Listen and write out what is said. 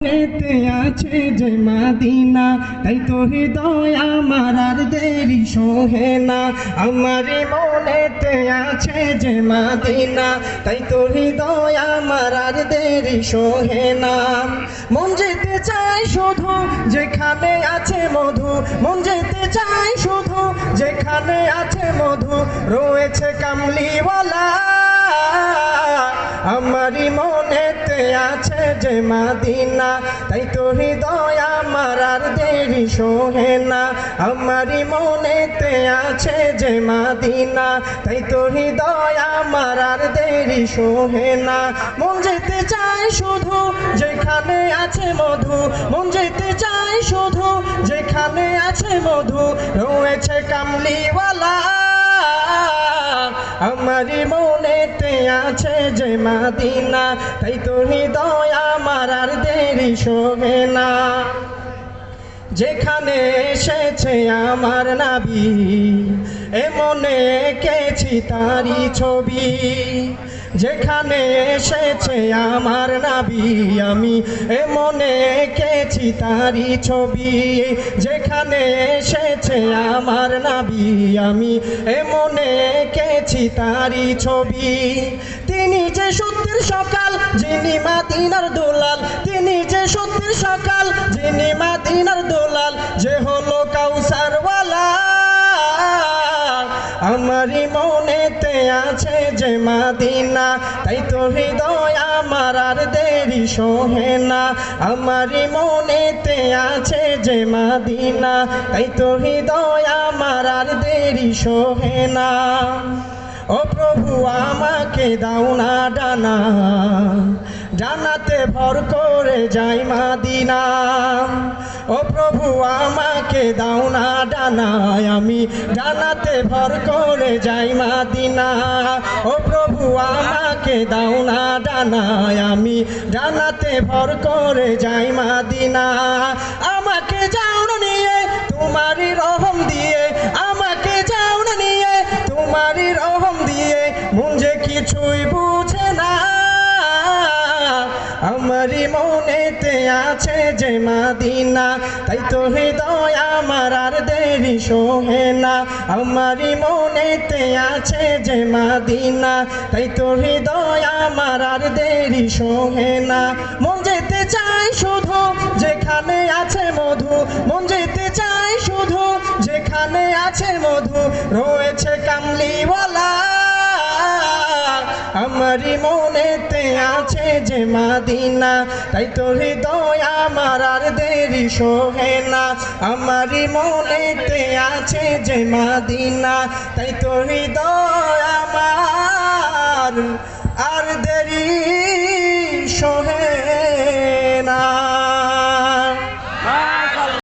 এতে আছে যে মাদিনা, তাই তো হৃদয় আমার আর দেরি সোহে না। আমার মনেতে আছে যে মাদিনা, তাই তো হৃদয় আমার আর দেরি সোহে না। মন যেতে চায় শুধু যেখানে আছে মধু, মন যেতে চায় শুধু যেখানে আছে মধু, রয়েছে কামলিওয়ালা। আমারই মনেতে আছে যে মাদিনা, তাই তো হৃদয় আমার আর দেরি সোহে না। আমারই মনেতে আছে যে মাদিনা, তাই তো হৃদয় আমার আর দেরি সোহে না। মন যেতে চাই শুধু যেখানে আছে মধু, মন যেতে চাই শুধু যেখানে আছে মধু, রয়েছে কামলিওয়ালা। আমারই মনেতে আছে যে মাদিনা তাই তো হৃদয় আমার আর দেরি শোভে না যেখানে এসেছে আমার নাবি এ মনে এঁকেছি তারি ছবি যেখানে এসেছে আমার নাবি, আমি এ মনে এঁকেছি তারি ছবি। যেখানে এসেছে আমার নাবি, আমি এ মনে এঁকেছি তারি ছবি। তিনি যে সত্যের সকাল, যিনি মাদিনার দোলাল, তিনি যে সত্যের সকাল, যিনি মাদিনার দোলাল আছে যে মাদিনা, তাই তো হৃদয় আমার আর দেরি সোহে না। আমারই মনেতে আছে যে মাদিনা, তাই তো হৃদয় আমার আর দেরি সোহে না। ও প্রভু, আমাকে দাও না ডানা, জানাতে ভর করে যাই মাদিনা। ও প্রভু, আমাকে দাও না ডানায় আমি জানাতে ভর করে যাই মাদিনা। ও প্রভু, আমাকে দাও না ডানায় আমি জানাতে ভর করে যাই মাদিনা। আমাকে যাও নিয়ে তোমারই রহম দিয়ে। আমাকে যাও নিয়ে তোমারই রহম দিয়ে। মন যে কিছুই বুঝে না, আমারই মনেতে আছে যে মাদিনা, তাই তো হৃদয় আমার আর দেরি সোহে না। আমারই মনেতে আছে যে মাদিনা, তাই তো হৃদয় আমার আর দেরি সোহে না। মন যেতে চায় শুধু যেখানে আছে মধু, মন যেতে চায় শুধু যেখানে আছে মধু, রয়েছে কামলিওয়ালা আমারি মনেতে আছে যে মাদিনা, তাই তো হৃদয় আমার আর দেরি সোহে না। আমারি মনেতে আছে যে মাদিনা, তাই তো হৃদয় আমার আর দেরি সোহে